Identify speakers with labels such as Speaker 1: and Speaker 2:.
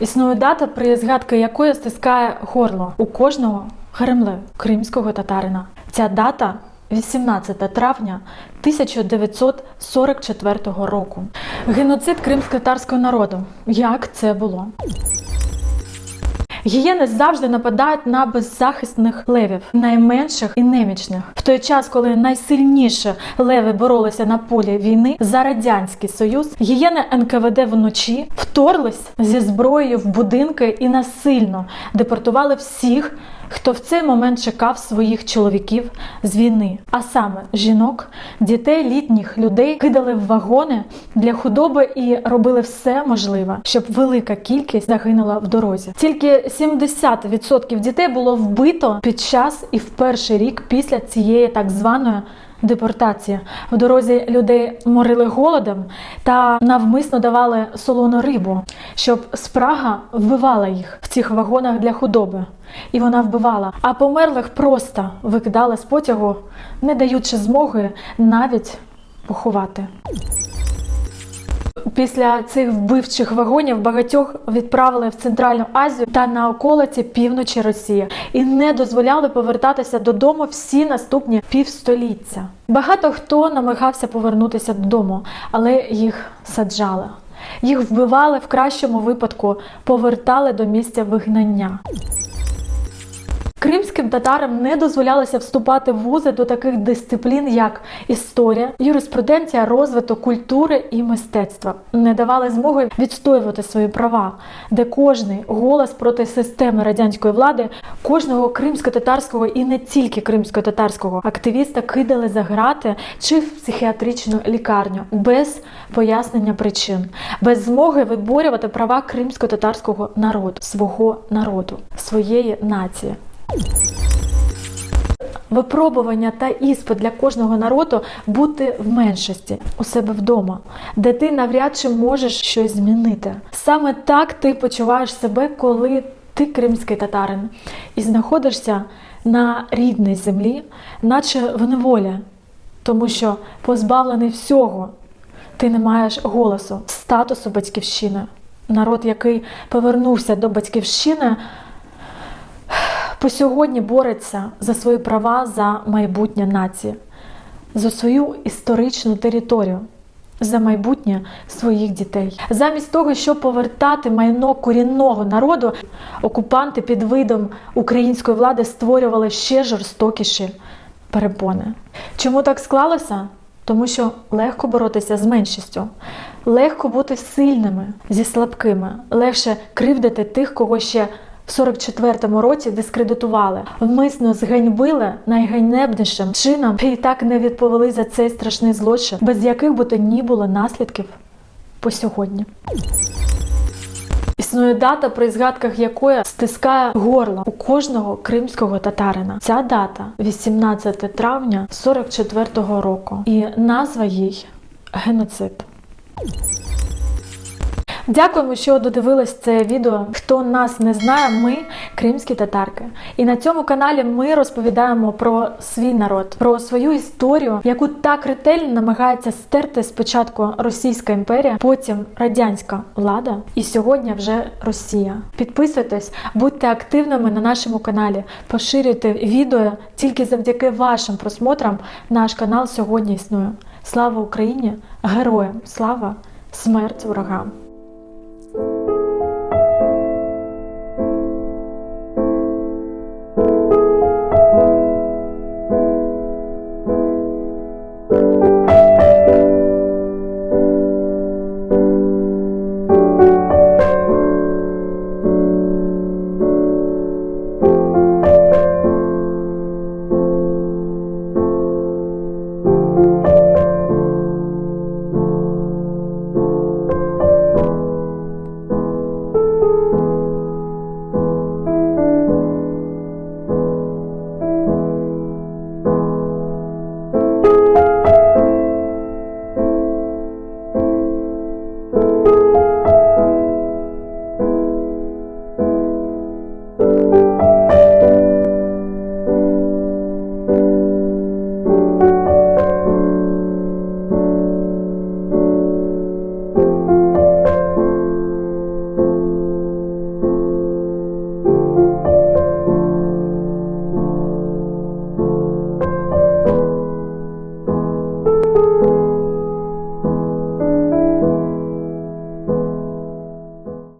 Speaker 1: Існує дата, при згадки якої стискає горло у кожного Харемле, кримського татарина. Ця дата 18 травня 1944 року. Геноцид кримсько-татарського народу. Як це було? Гієни завжди нападають на беззахисних левів, найменших і немічних. В той час, коли найсильніше леви боролися на полі війни за радянський союз, гієни НКВД вночі вторглись зі зброєю в будинки і насильно депортували всіх, хто в цей момент чекав своїх чоловіків з війни, а саме жінок, дітей, літніх людей кидали в вагони для худоби і робили все можливе, щоб велика кількість загинула в дорозі. Тільки 70% дітей було вбито під час і в перший рік після цієї так званої. Депортації в дорозі людей морили голодом та навмисно давали солону рибу, щоб спрага вбивала їх в цих вагонах для худоби. І вона вбивала. А померлих просто викидали з потягу, не даючи змоги навіть поховати. Після цих вбивчих вагонів багатьох відправили в Центральну Азію та на околиці півночі Росії і не дозволяли повертатися додому всі наступні півстоліття. Багато хто намагався повернутися додому, але їх саджали. Їх вбивали в кращому випадку, повертали до місця вигнання. Кримським татарам не дозволялося вступати в вузи до таких дисциплін, як історія, юриспруденція, розвиток культури і мистецтва. Не давали змоги відстоювати свої права, де кожний голос проти системи радянської влади, кожного кримсько-татарського і не тільки кримсько-татарського активіста кидали за грати чи в психіатричну лікарню без пояснення причин, без змоги виборювати права кримсько-татарського народу, свого народу, своєї нації. Випробування та іспит для кожного народу бути в меншості у себе вдома, де ти навряд чи можеш щось змінити. Саме так ти почуваєш себе, коли ти кримський татарин і знаходишся на рідній землі, наче в неволі, тому що позбавлений всього, ти не маєш голосу, статусу батьківщини. Народ, який повернувся до батьківщини по сьогодні бореться за свої права за майбутнє нації, за свою історичну територію, за майбутнє своїх дітей. Замість того, щоб повертати майно корінного народу, окупанти під видом української влади створювали ще жорстокіші перепони. Чому так склалося? Тому що легко боротися з меншістю, легко бути сильними зі слабкими, легше кривдити тих, кого ще 44-му році дискредитували, вмисно зганьбили найганебнішим чином і так не відповіли за цей страшний злочин, без яких би то ні було наслідків по сьогодні. Існує дата, при згадках якої стискає горло у кожного кримського татарина. Ця дата 18 травня 44-го року, і назва їй геноцид. Дякуємо, що додивились це відео. Хто нас не знає, ми кримські татарки. І на цьому каналі ми розповідаємо про свій народ, про свою історію, яку так ретельно намагається стерти спочатку Російська імперія, потім радянська влада, і сьогодні вже Росія. Підписуйтесь, будьте активними на нашому каналі, поширюйте відео. Тільки завдяки вашим просмотрам наш канал сьогодні існує. Слава Україні! Героям! Слава! Смерть ворогам!